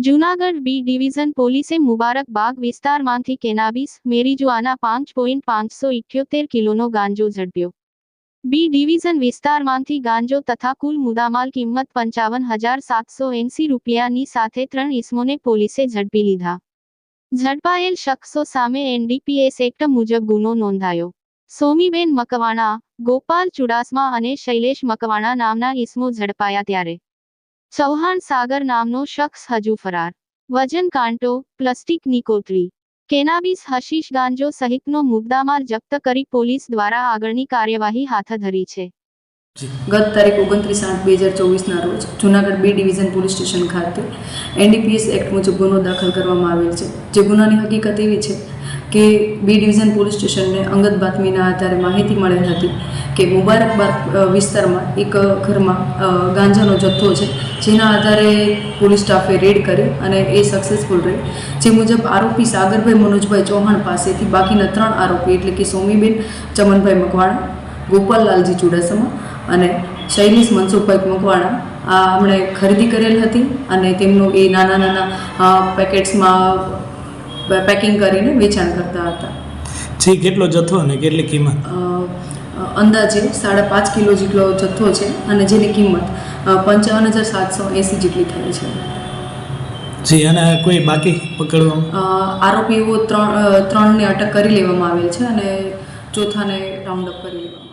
Junagadh B division પોલીસે મુબારકબાગ વિસ્તારમાંથી કેનાબિસ મેરીજુઆના પાંચ પોઈન્ટ પાંચસો ઇઠ્યોતેર કિલોનો ગાંજો ઝડપ્યો બી ડિવિઝન વિસ્તારમાંથી ગાંજો તથા કુલ મુદ્દામાલ કિંમત પંચાવન હજાર સાતસો એંસી રૂપિયાની સાથે ત્રણ ઇસમોને પોલીસે ઝડપી લીધા ઝડપાયેલ શખ્સો સામે એનડીપીએસ એક્ટ મુજબ ગુનો નોંધાયો સોમીબેન મકવાણા ગોપાલ ચુડાસમા અને શૈલેષ મકવાણા નામના ઇસમો ઝડપાયા ત્યારે ચૌહાણ સાગર નામનો શખ્સ હજુ ફરાર. વજન કાંટો પ્લાસ્ટિકની કોથળી કેનાબીસ હશીશ ગાંજો સહિતનો મુદ્દામાલ જપ્ત કરી પોલીસ દ્વારા આગળની કાર્યવાહી હાથ ધરી છે. ગત તારીખ ઓગણત્રીસ આઠ બે હજાર ચોવીસના રોજ Junagadh B division police station ખાતે એનડીપીએસ એક્ટ મુજબ ગુનો દાખલ કરવામાં આવેલ છે. જે ગુનાની હકીકત એવી છે કે બી ડિવિઝન પોલીસ સ્ટેશનને અંગત બાતમીના આધારે માહિતી મળેલ હતી કે મુબારકબાદ વિસ્તારમાં એક ઘરમાં ગાંજાનો જથ્થો છે, જેના આધારે પોલીસ સ્ટાફે રેડ કરી અને એ સક્સેસફુલ રહી. જે મુજબ આરોપી સાગરભાઈ મનોજભાઈ ચૌહાણ પાસેથી બાકીના ત્રણ આરોપી એટલે કે સોમીબેન, ચમનભાઈ મકવાણા, ગોપાલલાલજી ચુડાસમા અને શૈલીશ મનસુખભાઈ મકવાણા આ હમણે ખરીદી કરેલ હતી અને તેમનું એ નાના નાના પેકેટ્સમાં પેકિંગ કરીને વેચાણ કરતા હતા. જી કેટલો જથ્થો અને કેટલી કિંમત? અંદાજે સાડા પાંચ કિલો જેટલો જથ્થો છે અને જેની કિંમત પંચાવન હજાર સાતસો એંસી જેટલી થાય છે. જી અને કોઈ બાકી પકડવામાં? આરોપીઓ ત્રણ ત્રણને અટક કરી લેવામાં આવેલ છે અને ચોથાને રાઉન્ડ અપ કરી લેવામાં